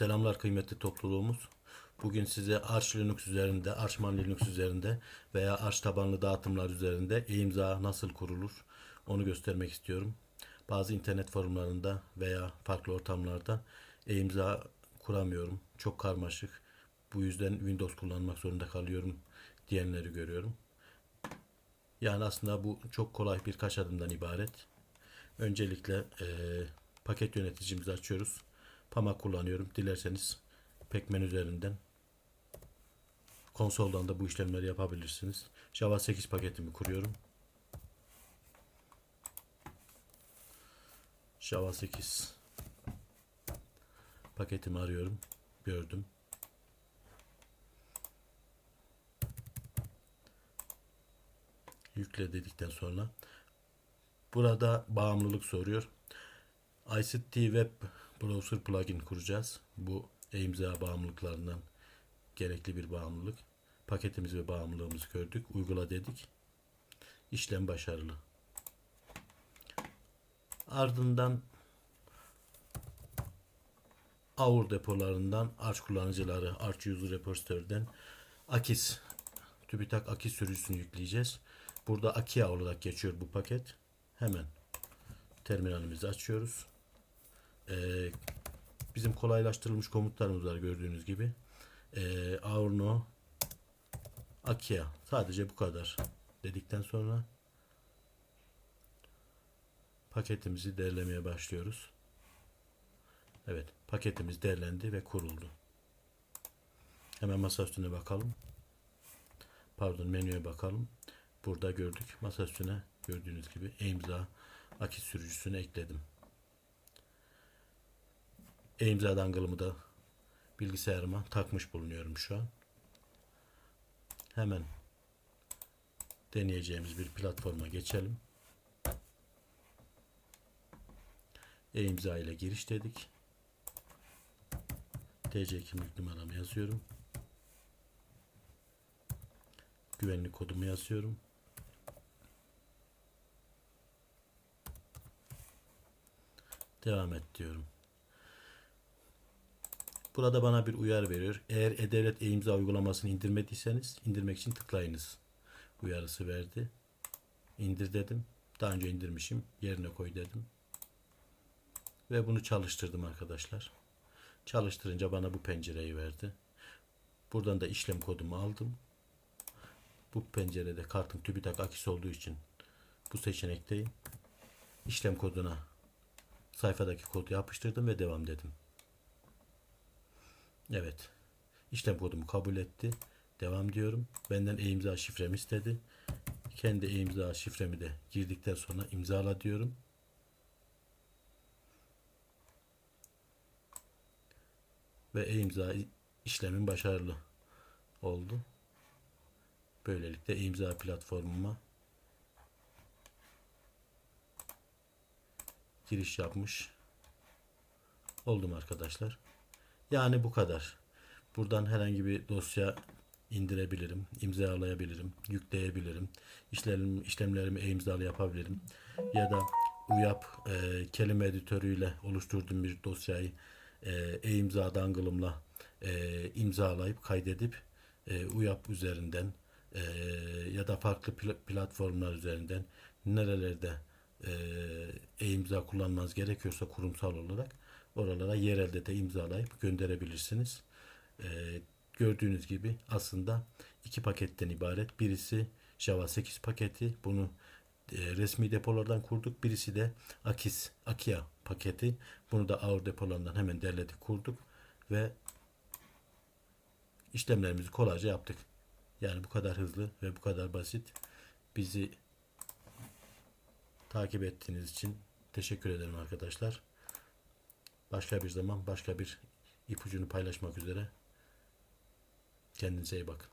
Selamlar kıymetli topluluğumuz. Bugün size Arch Linux üzerinde, Archman Linux üzerinde veya Arch tabanlı dağıtımlar üzerinde e-imza nasıl kurulur onu göstermek istiyorum. Bazı internet forumlarında veya farklı ortamlarda e-imza kuramıyorum. Çok karmaşık. Bu yüzden Windows kullanmak zorunda kalıyorum diyenleri görüyorum. Yani aslında bu çok kolay birkaç adımdan ibaret. Öncelikle eee, paket yöneticimizi açıyoruz. Pama kullanıyorum. Dilerseniz Pekmen üzerinden konsoldan da bu işlemleri yapabilirsiniz. Java 8 paketimi kuruyorum. Java 8 paketimi arıyorum. Gördüm. Yükle dedikten sonra burada bağımlılık soruyor. ICT Web Browser plugin kuracağız. Bu e-imza bağımlılıklarından gerekli bir bağımlılık. Paketimiz ve bağımlılığımızı gördük. Uygula dedik. İşlem başarılı. Ardından Avur depolarından Arch kullanıcıları Arch User Repository'den Akis TÜBİTAK Akis sürücüsünü yükleyeceğiz. Burada Akia olarak geçiyor bu paket. Hemen terminalimizi açıyoruz. Ee, bizim kolaylaştırılmış komutlarımız var gördüğünüz gibi. Ee, Aurno Akia sadece bu kadar dedikten sonra paketimizi derlemeye başlıyoruz. Evet paketimiz derlendi ve kuruldu. Hemen masa üstüne bakalım. Pardon menüye bakalım. Burada gördük. Masa üstüne gördüğünüz gibi e-imza akit sürücüsünü ekledim. E-imza dangılımı da bilgisayarıma takmış bulunuyorum şu an. Hemen deneyeceğimiz bir platforma geçelim. E-imza ile giriş dedik. TC kimlik numaramı yazıyorum. Güvenlik kodumu yazıyorum. Devam et diyorum. Burada bana bir uyarı veriyor. Eğer E-Devlet e-imza uygulamasını indirmediyseniz indirmek için tıklayınız. Uyarısı verdi. İndir dedim. Daha önce indirmişim. Yerine koy dedim. Ve bunu çalıştırdım arkadaşlar. Çalıştırınca bana bu pencereyi verdi. Buradan da işlem kodumu aldım. Bu pencerede kartın TÜBİTAK akis olduğu için bu seçenekteyim. İşlem koduna sayfadaki kodu yapıştırdım ve devam dedim. Evet. İşlem kodumu kabul etti. Devam diyorum. Benden e-imza şifremi istedi. Kendi e-imza şifremi de girdikten sonra imzala diyorum. Ve e-imza işlemin başarılı oldu. Böylelikle e-imza platformuma giriş yapmış oldum arkadaşlar. Yani bu kadar. Buradan herhangi bir dosya indirebilirim, imzalayabilirim, yükleyebilirim. İşlerim, işlemlerimi e-imzalı yapabilirim. Ya da UYAP e, kelime editörüyle oluşturduğum bir dosyayı e, e-imza dangılımla e, imzalayıp kaydedip e, UYAP üzerinden e, ya da farklı pl- platformlar üzerinden nerelerde e, e-imza kullanmanız gerekiyorsa kurumsal olarak oralara yerelde de imzalayıp gönderebilirsiniz. E, gördüğünüz gibi aslında iki paketten ibaret. Birisi Java 8 paketi. Bunu e, resmi depolardan kurduk. Birisi de Akis, Akia paketi. Bunu da ağır depolarından hemen derledik, kurduk ve işlemlerimizi kolayca yaptık. Yani bu kadar hızlı ve bu kadar basit. Bizi takip ettiğiniz için teşekkür ederim arkadaşlar. Başka bir zaman başka bir ipucunu paylaşmak üzere. Kendinize iyi bakın.